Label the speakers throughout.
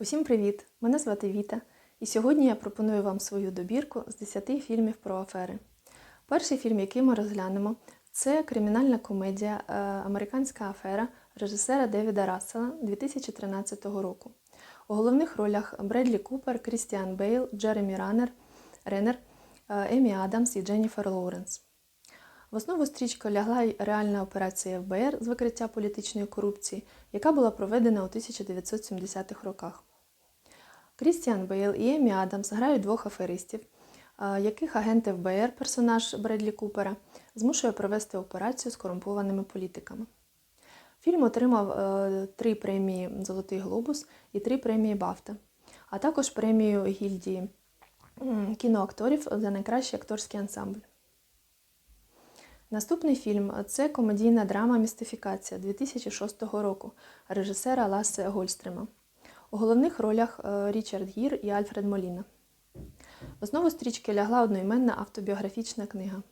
Speaker 1: Усім привіт! Мене звати Віта, і сьогодні я пропоную вам свою добірку з 10 фільмів про афери. Перший фільм, який ми розглянемо, це кримінальна комедія е, Американська афера режисера Девіда Рассела 2013 року. У головних ролях Бредлі Купер, Крістіан Бейл, Джеремі Раннер, Реннер, е, Емі Адамс і Дженніфер Лоуренс. В основу стрічки лягла й реальна операція ФБР з викриття політичної корупції, яка була проведена у 1970-х роках. Крістіан Бейл і Емі Адамс грають двох аферистів, яких агент ФБР, персонаж Бредлі Купера, змушує провести операцію з корумпованими політиками. Фільм отримав е, три премії Золотий Глобус і три премії Бафта, а також премію гільдії кіноакторів за найкращий акторський ансамбль. Наступний фільм це комедійна драма Містифікація 2006 року режисера Лассе Гольстрема. У головних ролях е, Річард Гір і Альфред Моліна. В основу стрічки лягла одноіменна автобіографічна книга.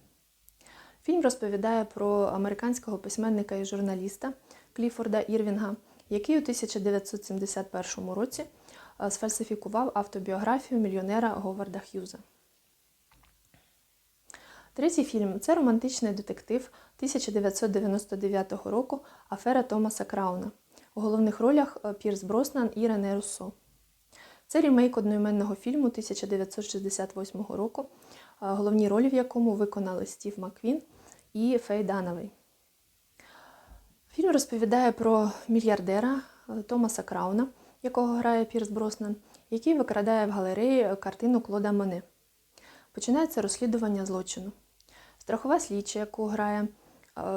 Speaker 1: Фільм розповідає про американського письменника і журналіста Кліфорда Ірвінга, який у 1971 році е, сфальсифікував автобіографію мільйонера Говарда Х'юза. Третій фільм це романтичний детектив 1999 року Афера Томаса Крауна. У головних ролях е, Пірс Броснан і Рене Руссо. Це рімейк одноіменного фільму 1968 року, е, головні ролі в якому виконали Стів Маквін і Фей Дановий. Фільм розповідає про мільярдера е, Томаса Крауна, якого грає Пірс Броснан, який викрадає в галереї картину Клода Моне. Починається розслідування злочину. Страхова слідча, яку грає е,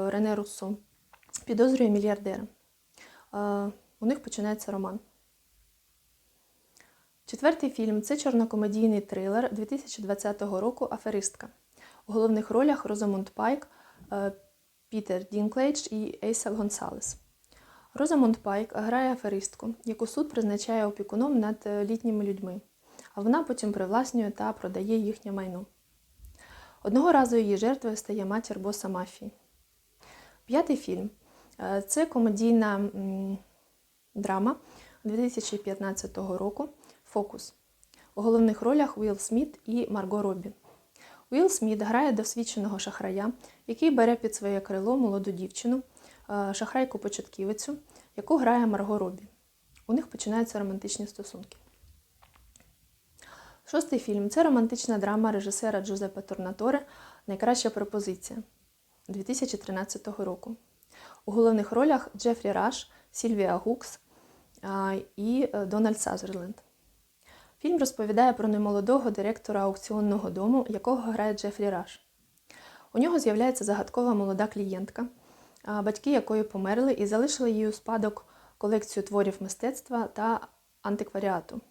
Speaker 1: Рене Руссо, підозрює мільярдера. Е, У них починається роман. Четвертий фільм це чорнокомедійний трилер 2020 року Аферистка. У головних ролях Розамунд Пайк, е, Пітер Дінклейдж і Ейса Гонсалес. Розамунд Пайк грає аферистку, яку суд призначає опікуном над літніми людьми, а вона потім привласнює та продає їхнє майно. Одного разу її жертвою стає матір боса мафії. П'ятий фільм е, це комедійна драма 2015 року Фокус. У головних ролях Уілл Сміт і Марго Робі. Уілл Сміт грає досвідченого шахрая, який бере під своє крило молоду дівчину, е, шахрайку-початківицю, яку грає Марго Робі. У них починаються романтичні стосунки. Шостий фільм це романтична драма режисера Джузеппе Торнаторе Найкраща пропозиція 2013 року. У головних ролях Джефрі Раш, Сільвія Гукс і е, Дональд Сазерленд. Фільм розповідає про немолодого директора аукціонного дому, якого грає Джефрі Раш. У нього з'являється загадкова молода клієнтка, батьки якої померли і залишили їй у спадок колекцію творів мистецтва та антикваріату.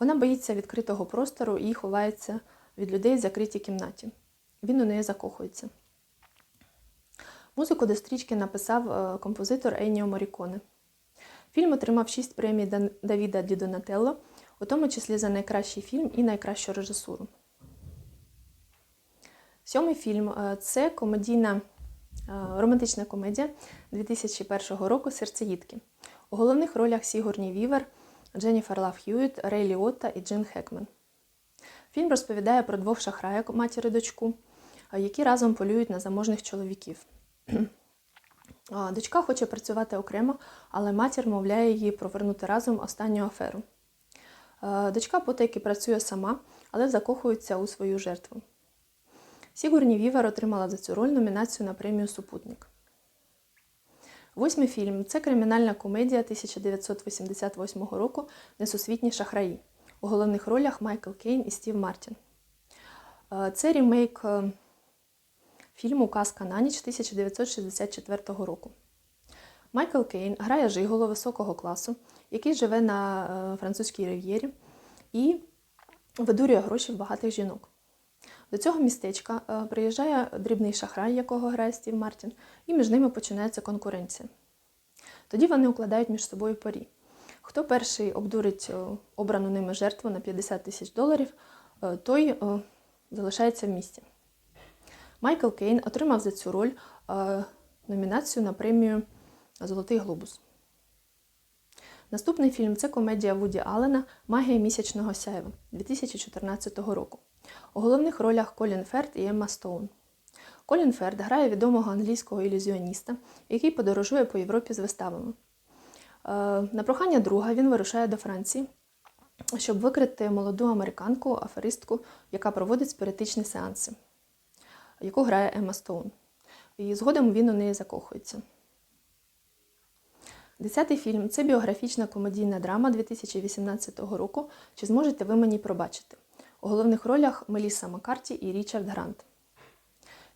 Speaker 1: Вона боїться відкритого простору і ховається від людей в закритій кімнаті. Він у неї закохується. Музику до стрічки написав е, композитор Еніо Моріконе. Фільм отримав 6 премій Давіда Ді Донателло, у тому числі за найкращий фільм і найкращу режисуру. Сьомий фільм е, це комедійна е, романтична комедія 2001 року Серцеїдки. У головних ролях Сігурні Вівер, Дженніфер Лав Хьюіт, Рей Ліотта і Джин Хекмен. Фільм розповідає про двох шахраєк матір і дочку, які разом полюють на заможних чоловіків. Дочка хоче працювати окремо, але матір мовляє її провернути разом останню аферу. Дочка потайки працює сама, але закохується у свою жертву. Сігурні Вівер отримала за цю роль номінацію на премію Супутник. Восьмий фільм це кримінальна комедія 1988 року Несусвітні шахраї. У головних ролях Майкл Кейн і Стів Мартін. Е, Це рімейк е, фільму Казка на ніч 1964 року. Майкл Кейн грає жиголо високого класу, який живе на е, французькій рив'єрі і видурює гроші в багатих жінок. До цього містечка е, приїжджає дрібний шахрай, якого грає Стів Мартін, і між ними починається конкуренція. Тоді вони укладають між собою парі. Хто перший обдурить е, обрану ними жертву на 50 тисяч доларів, е, той залишається в місті. Майкл Кейн отримав за цю роль номінацію на премію Золотий Глобус. Наступний фільм це комедія Вуді Аллена Магія місячного сяйва 2014 року. У головних ролях Колін Ферт і Емма Стоун. Колін Ферт грає відомого англійського ілюзіоніста, який подорожує по Європі з виставами. Е, На прохання друга він вирушає до Франції, щоб викрити молоду американку, аферистку, яка проводить спиритичні сеанси, яку грає Емма Стоун. І згодом він у неї закохується. Десятий фільм це біографічна комедійна драма 2018 року. Чи зможете ви мені пробачити? У головних ролях Мелісса Маккарті і Річард Грант.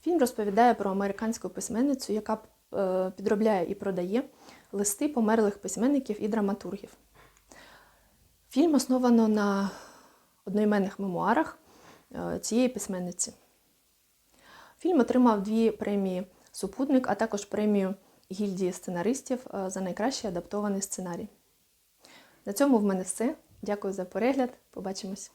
Speaker 1: Фільм розповідає про американську письменницю, яка е, підробляє і продає листи померлих письменників і драматургів. Фільм основано на одноіменних мемуарах е, цієї письменниці. Фільм отримав дві премії Супутник, а також премію гільдії сценаристів е, за найкращий адаптований сценарій. На цьому в мене все. Дякую за перегляд. Побачимось!